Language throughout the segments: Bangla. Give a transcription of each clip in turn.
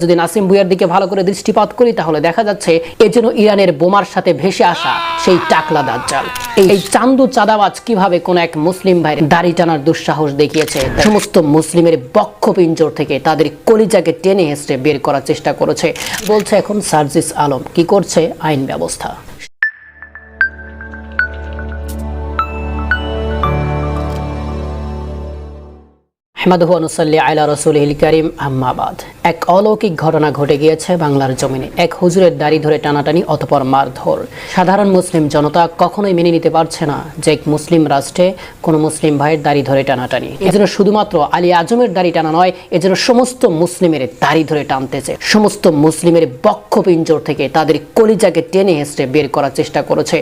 যদি নাসিম ভুইয়ার দিকে ভালো করে দৃষ্টিপাত করি, তাহলে দেখা যাচ্ছে এ যেন ইরানের বোমার সাথে ভেসে আসা সেই টাকলা দাজ্জাল। এই- চান্দু চাঁদাবাজ কীভাবে কোন এক মুসলিম ভাইয়ের দাড়ি টানার দুঃসাহস দেখিয়েছে? সমস্ত মুসলিমের বক্ষ পিঞ্জর থেকে তাদের কলিজাকে টেনে হেসড়ে বের করার চেষ্টা করেছে, বলছে এখন সার্জিস আলম। কি করছে আইন ব্যবস্থা? আহমদহু অনুসাল্লি আলা রসুল করিম আহমাবাদ এক অলৌকিক ঘটনা ঘটে গিয়েছে বাংলার জমিনে। এক হুজুরের দাড়ি ধরে টানাটানি অতপর মারধর। সাধারণ মুসলিম জনতা কখনোই মেনে নিতে পারছে না যে এক মুসলিম রাষ্ট্রে কোনো মুসলিম ভাইয়ের দাড়ি ধরে টানাটানি। এজন্য শুধুমাত্র আলী আজমের দাড়ি টানা নয় এজন্য সমস্ত মুসলিমের দাড়ি ধরে টানতেছে। সমস্ত মুসলিমের বক্ষ পিঞ্জর থেকে তাদের কলিজাকে টেনে হেসড়ে বের করার চেষ্টা করেছে।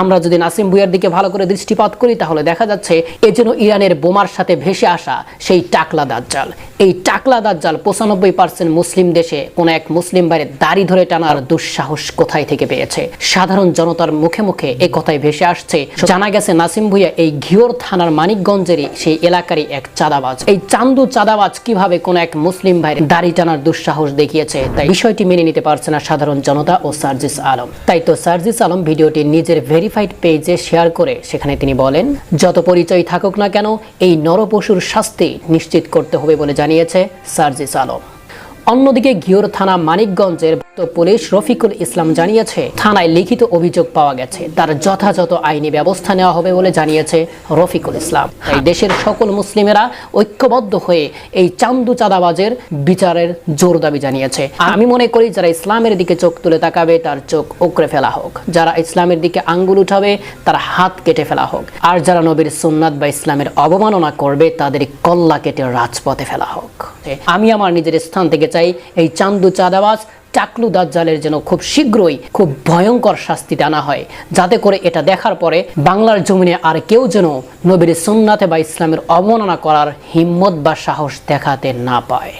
আমরা যদি নাসিম ভুইয়ার দিকে ভালো করে দৃষ্টিপাত করি, তাহলে দেখা যাচ্ছে এ যেন ইরানের বোমার সাথে ভেসে আসা সেই টাকলা দাজ্জাল। এই টাকলা দাজ্জাল পঁচানব্বই পার্সেন্ট মুসলিম দেশে কোন এক মুসলিম বাইরে দাড়ি ধরে টানার দুঃসাহস কোথায় থেকে পেয়েছে? সাধারণ জনতার মুখে মুখে এ কথাই ভেসে আসছে। জানা গেছে নাসিম ভুইয়া এই ঘিওর থানার মানিকগঞ্জেরই সেই এলাকারই এক চাঁদাবাজ। এই চান্দু চাঁদাবাজ কীভাবে কোন এক মুসলিম ভাইয়ের দাড়ি টানার দুঃসাহস দেখিয়েছে, তাই বিষয়টি মেনে নিতে পারছে না সাধারণ জনতা ও সার্জিস আলম। তাই তো সার্জিস আলম ভিডিওটি নিজের ভেরিফাইড পেজে শেয়ার করে সেখানে তিনি বলেন, যত পরিচয় থাকুক না কেন, এই নরপশুর শাস্তি নিশ্চিত করতে হবে বলে জানিয়েছে সার্জিস আলম। অন্যদিকে ঘিওর থানা মানিকগঞ্জের পুলিশ রফিকুল ইসলাম জানিয়েছে, থানায় লিখিত অভিযোগ পাওয়া গেছে। তার যথাযথ আইনি ব্যবস্থা নেওয়া হবে বলে জানিয়েছে রফিকুল ইসলাম। তাই দেশের সকল মুসলিমেরা ঐক্যবদ্ধ হয়ে এই চান্দু চাঁদাবাজের বিচারের জোর দাবি জানিয়েছে। আমি মনে করি যারা ইসলামের দিকে চোখ তুলে তাকাবে, তার চোখ উকড়ে ফেলা হোক। যারা ইসলামের দিকে আঙ্গুল উঠাবে, তার হাত কেটে ফেলা হোক। আর যারা নবীর সুন্নাত বা ইসলামের অবমাননা করবে, তাদের কল্লা কেটে রাজপথে ফেলা হোক। আমি আমার নিজের স্থান থেকে চাই এই চান্দু চাঁদাবাজ চাকলু দাজ্জালের যেন খুব শীঘ্রই খুব ভয়ঙ্কর শাস্তি টানা হয়। যাতে করে এটা দেখার পরে বাংলার জমিনে আর কেউ যেন নবীর সুন্নাতে বা ইসলামের অবমাননা করার হিম্মত বা সাহস দেখাতে না পায়।